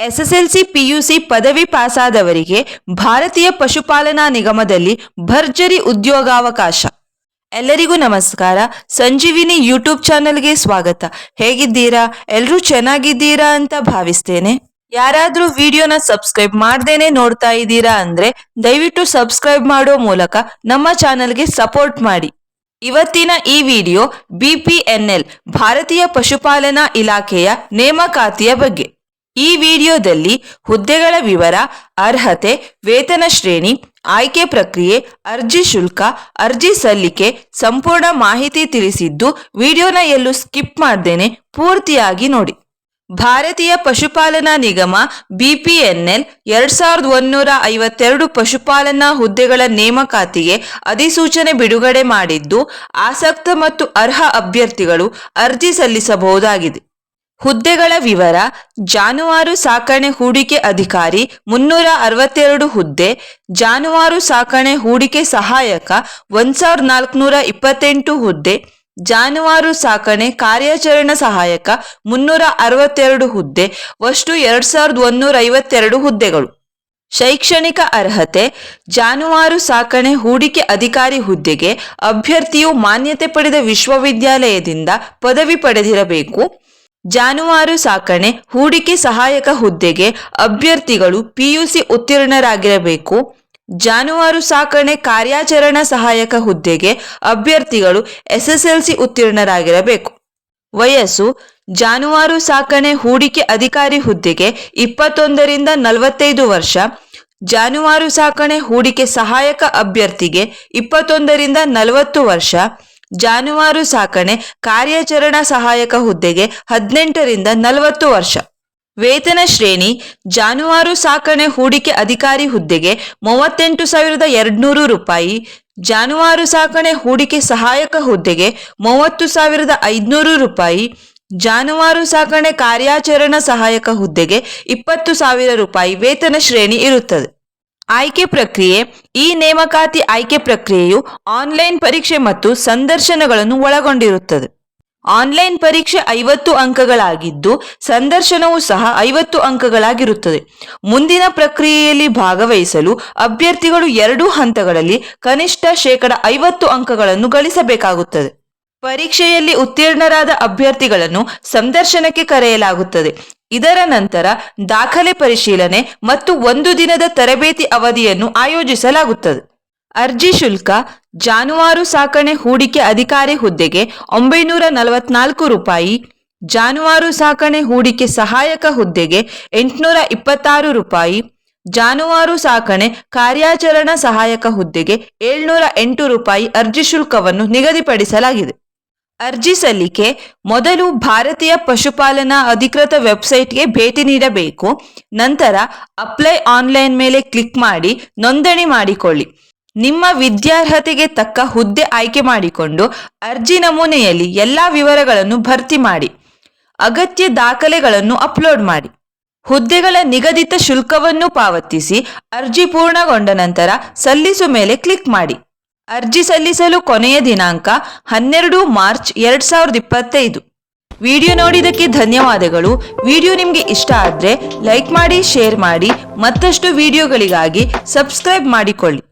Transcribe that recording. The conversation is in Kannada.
ಎಸ್ಎಸ್ಎಲ್ಸಿ ಪಿಯುಸಿ ಪದವಿ ಪಾಸಾದವರಿಗೆ ಭಾರತೀಯ ಪಶುಪಾಲನಾ ನಿಗಮದಲ್ಲಿ ಭರ್ಜರಿ ಉದ್ಯೋಗಾವಕಾಶ. ಎಲ್ಲರಿಗೂ ನಮಸ್ಕಾರ. ಸಂಜೀವಿನಿ ಯೂಟ್ಯೂಬ್ ಚಾನೆಲ್ಗೆ ಸ್ವಾಗತ. ಹೇಗಿದ್ದೀರಾ? ಎಲ್ಲರೂ ಚೆನ್ನಾಗಿದ್ದೀರಾ ಅಂತ ಭಾವಿಸ್ತೇನೆ. ಯಾರಾದರೂ ವಿಡಿಯೋನ ಸಬ್ಸ್ಕ್ರೈಬ್ ಮಾಡ್ದೇನೆ ನೋಡ್ತಾ ಇದ್ದೀರಾ ಅಂದ್ರೆ ದಯವಿಟ್ಟು ಸಬ್ಸ್ಕ್ರೈಬ್ ಮಾಡೋ ಮೂಲಕ ನಮ್ಮ ಚಾನೆಲ್ಗೆ ಸಪೋರ್ಟ್ ಮಾಡಿ. ಇವತ್ತಿನ ಈ ವಿಡಿಯೋ ಬಿಪಿಎನ್ಎಲ್ ಭಾರತೀಯ ಪಶುಪಾಲನಾ ಇಲಾಖೆಯ ನೇಮಕಾತಿಯ ಬಗ್ಗೆ. ಈ ವಿಡಿಯೋದಲ್ಲಿ ಹುದ್ದೆಗಳ ವಿವರ, ಅರ್ಹತೆ, ವೇತನ ಶ್ರೇಣಿ, ಆಯ್ಕೆ ಪ್ರಕ್ರಿಯೆ, ಅರ್ಜಿ ಶುಲ್ಕ, ಅರ್ಜಿ ಸಲ್ಲಿಕೆ ಸಂಪೂರ್ಣ ಮಾಹಿತಿ ತಿಳಿಸಿದ್ದು ವಿಡಿಯೋನ ಎಲ್ಲೂ ಸ್ಕಿಪ್ ಮಾಡ್ದೇನೆ ಪೂರ್ತಿಯಾಗಿ ನೋಡಿ. ಭಾರತೀಯ ಪಶುಪಾಲನಾ ನಿಗಮ ಬಿಪಿಎನ್ಎಲ್ ಎರಡ್ ಸಾವಿರದ ಒಂದೂರ ಐವತ್ತೆರಡು ಪಶುಪಾಲನಾ ಹುದ್ದೆಗಳ ನೇಮಕಾತಿಗೆ ಅಧಿಸೂಚನೆ ಬಿಡುಗಡೆ ಮಾಡಿದ್ದು, ಆಸಕ್ತ ಮತ್ತು ಅರ್ಹ ಅಭ್ಯರ್ಥಿಗಳು ಅರ್ಜಿ ಸಲ್ಲಿಸಬಹುದಾಗಿದೆ. ಹುದ್ದೆಗಳ ವಿವರ, ಜಾನುವಾರು ಸಾಕಣೆ ಹೂಡಿಕೆ ಅಧಿಕಾರಿ ಮುನ್ನೂರ ಅರವತ್ತೆರಡು ಹುದ್ದೆ, ಜಾನುವಾರು ಸಾಕಣೆ ಹೂಡಿಕೆ ಸಹಾಯಕ ಒಂದ್ ಸಾವಿರದ ನಾಲ್ಕುನೂರ ಇಪ್ಪತ್ತೆಂಟು ಹುದ್ದೆ, ಜಾನುವಾರು ಸಾಕಣೆ ಕಾರ್ಯಾಚರಣಾ ಸಹಾಯಕ ಮುನ್ನೂರ ಅರವತ್ತೆರಡು ಹುದ್ದೆ ವಷ್ಟು ಎರಡ್ ಸಾವಿರದ ಒಂದೂರ ಐವತ್ತೆರಡು ಹುದ್ದೆಗಳು. ಶೈಕ್ಷಣಿಕ ಅರ್ಹತೆ, ಜಾನುವಾರು ಸಾಕಣೆ ಹೂಡಿಕೆ ಅಧಿಕಾರಿ ಹುದ್ದೆಗೆ ಅಭ್ಯರ್ಥಿಯು ಮಾನ್ಯತೆ ಪಡೆದ ವಿಶ್ವವಿದ್ಯಾಲಯದಿಂದ ಪದವಿ ಪಡೆದಿರಬೇಕು. ಜಾನುವಾರು ಸಾಕಣೆ, ಹೂಡಿಕೆ ಸಹಾಯಕ ಹುದ್ದೆಗೆ ಅಭ್ಯರ್ಥಿಗಳು ಪಿಯುಸಿ ಉತ್ತೀರ್ಣರಾಗಿರಬೇಕು. ಜಾನುವಾರು ಸಾಕಣೆ ಕಾರ್ಯಾಚರಣಾ ಸಹಾಯಕ ಹುದ್ದೆಗೆ ಅಭ್ಯರ್ಥಿಗಳು ಎಸ್ಎಸ್ಎಲ್ಸಿ ಉತ್ತೀರ್ಣರಾಗಿರಬೇಕು. ವಯಸ್ಸು, ಜಾನುವಾರು ಸಾಕಣೆ ಹೂಡಿಕೆ ಅಧಿಕಾರಿ ಹುದ್ದೆಗೆ ಇಪ್ಪತ್ತೊಂದರಿಂದ ನಲವತ್ತೈದು ವರ್ಷ, ಜಾನುವಾರು ಸಾಕಣೆ ಹೂಡಿಕೆ ಸಹಾಯಕ ಅಭ್ಯರ್ಥಿಗೆ ಇಪ್ಪತ್ತೊಂದರಿಂದ ನಲವತ್ತು ವರ್ಷ ಜಾನುವಾರು ಸಾಕಣೆ ಕಾರ್ಯಾಚರಣಾ ಸಹಾಯಕ ಹುದ್ದೆಗೆ ಹದಿನೆಂಟರಿಂದ ನಲವತ್ತು ವರ್ಷ. ವೇತನ ಶ್ರೇಣಿ ಜಾನುವಾರು ಸಾಕಣೆ ಹೂಡಿಕೆ ಅಧಿಕಾರಿ ಹುದ್ದೆಗೆ ಮೂವತ್ತೆಂಟು ಸಾವಿರದ ಎರಡ್ನೂರು ರೂಪಾಯಿ, ಜಾನುವಾರು ಸಾಕಣೆ ಹೂಡಿಕೆ ಸಹಾಯಕ ಹುದ್ದೆಗೆ ಮೂವತ್ತು ಸಾವಿರದ ಐದುನೂರು ರೂಪಾಯಿ, ಜಾನುವಾರು ಸಾಕಣೆ ಕಾರ್ಯಾಚರಣಾ ಸಹಾಯಕ ಹುದ್ದೆಗೆ ಇಪ್ಪತ್ತು ಸಾವಿರ ರೂಪಾಯಿ ವೇತನ ಶ್ರೇಣಿ ಇರುತ್ತದೆ. ಆಯ್ಕೆ ಪ್ರಕ್ರಿಯೆ, ಈ ನೇಮಕಾತಿ ಆಯ್ಕೆ ಪ್ರಕ್ರಿಯೆಯು ಆನ್ಲೈನ್ ಪರೀಕ್ಷೆ ಮತ್ತು ಸಂದರ್ಶನಗಳನ್ನು ಒಳಗೊಂಡಿರುತ್ತದೆ. ಆನ್ಲೈನ್ ಪರೀಕ್ಷೆ ಐವತ್ತು ಅಂಕಗಳಾಗಿದ್ದು, ಸಂದರ್ಶನವೂ ಸಹ ಐವತ್ತು ಅಂಕಗಳಾಗಿರುತ್ತದೆ. ಮುಂದಿನ ಪ್ರಕ್ರಿಯೆಯಲ್ಲಿ ಭಾಗವಹಿಸಲು ಅಭ್ಯರ್ಥಿಗಳು ಎರಡೂ ಹಂತಗಳಲ್ಲಿ ಕನಿಷ್ಠ ಶೇಕಡ ಐವತ್ತು ಅಂಕಗಳನ್ನು ಗಳಿಸಬೇಕಾಗುತ್ತದೆ. ಪರೀಕ್ಷೆಯಲ್ಲಿ ಉತ್ತೀರ್ಣರಾದ ಅಭ್ಯರ್ಥಿಗಳನ್ನು ಸಂದರ್ಶನಕ್ಕೆ ಕರೆಯಲಾಗುತ್ತದೆ. ಇದರ ನಂತರ ದಾಖಲೆ ಪರಿಶೀಲನೆ ಮತ್ತು ಒಂದು ದಿನದ ತರಬೇತಿ ಅವಧಿಯನ್ನು ಆಯೋಜಿಸಲಾಗುತ್ತದೆ. ಅರ್ಜಿ ಶುಲ್ಕ ಜಾನುವಾರು ಸಾಕಣೆ ಹೂಡಿಕೆ ಅಧಿಕಾರಿ ಹುದ್ದೆಗೆ ಒಂಬೈನೂರ ನಲವತ್ನಾಲ್ಕು ರೂಪಾಯಿ, ಜಾನುವಾರು ಸಾಕಣೆ ಹೂಡಿಕೆ ಸಹಾಯಕ ಹುದ್ದೆಗೆ ಎಂಟುನೂರ ಇಪ್ಪತ್ತಾರು ರೂಪಾಯಿ, ಜಾನುವಾರು ಸಾಕಣೆ ಕಾರ್ಯಾಚರಣಾ ಸಹಾಯಕ ಹುದ್ದೆಗೆ ಏಳ್ನೂರ ಎಂಟು ರೂಪಾಯಿ ಅರ್ಜಿ ಶುಲ್ಕವನ್ನು ನಿಗದಿಪಡಿಸಲಾಗಿದೆ. ಅರ್ಜಿ ಸಲ್ಲಿಕೆ, ಮೊದಲು ಭಾರತೀಯ ಪಶುಪಾಲನಾ ಅಧಿಕೃತ ವೆಬ್ಸೈಟ್ಗೆ ಭೇಟಿ ನೀಡಬೇಕು, ನಂತರ ಅಪ್ಲೈ ಆನ್ಲೈನ್ ಮೇಲೆ ಕ್ಲಿಕ್ ಮಾಡಿ ನೋಂದಣಿ ಮಾಡಿಕೊಳ್ಳಿ. ನಿಮ್ಮ ವಿದ್ಯಾರ್ಹತೆಗೆ ತಕ್ಕ ಹುದ್ದೆ ಆಯ್ಕೆ ಮಾಡಿಕೊಂಡು ಅರ್ಜಿ ನಮೂನೆಯಲ್ಲಿ ಎಲ್ಲಾ ವಿವರಗಳನ್ನು ಭರ್ತಿ ಮಾಡಿ, ಅಗತ್ಯ ದಾಖಲೆಗಳನ್ನು ಅಪ್ಲೋಡ್ ಮಾಡಿ. ಹುದ್ದೆಗಳ ನಿಗದಿತ ಶುಲ್ಕವನ್ನು ಪಾವತಿಸಿ ಅರ್ಜಿ ಪೂರ್ಣಗೊಂಡ ನಂತರ ಸಲ್ಲಿಸು ಮೇಲೆ ಕ್ಲಿಕ್ ಮಾಡಿ. ಅರ್ಜಿ ಸಲ್ಲಿಸಲು ಕೊನೆಯ ದಿನಾಂಕ ಹನ್ನೆರಡು ಮಾರ್ಚ್ ಎರಡ್ ಸಾವಿರದ ಇಪ್ಪತ್ತೈದು. ವಿಡಿಯೋ ನೋಡಿದ್ದಕ್ಕೆ ಧನ್ಯವಾದಗಳು. ವಿಡಿಯೋ ನಿಮಗೆ ಇಷ್ಟ ಆದರೆ ಲೈಕ್ ಮಾಡಿ, ಶೇರ್ ಮಾಡಿ, ಮತ್ತಷ್ಟು ವಿಡಿಯೋಗಳಿಗಾಗಿ ಸಬ್ಸ್ಕ್ರೈಬ್ ಮಾಡಿಕೊಳ್ಳಿ.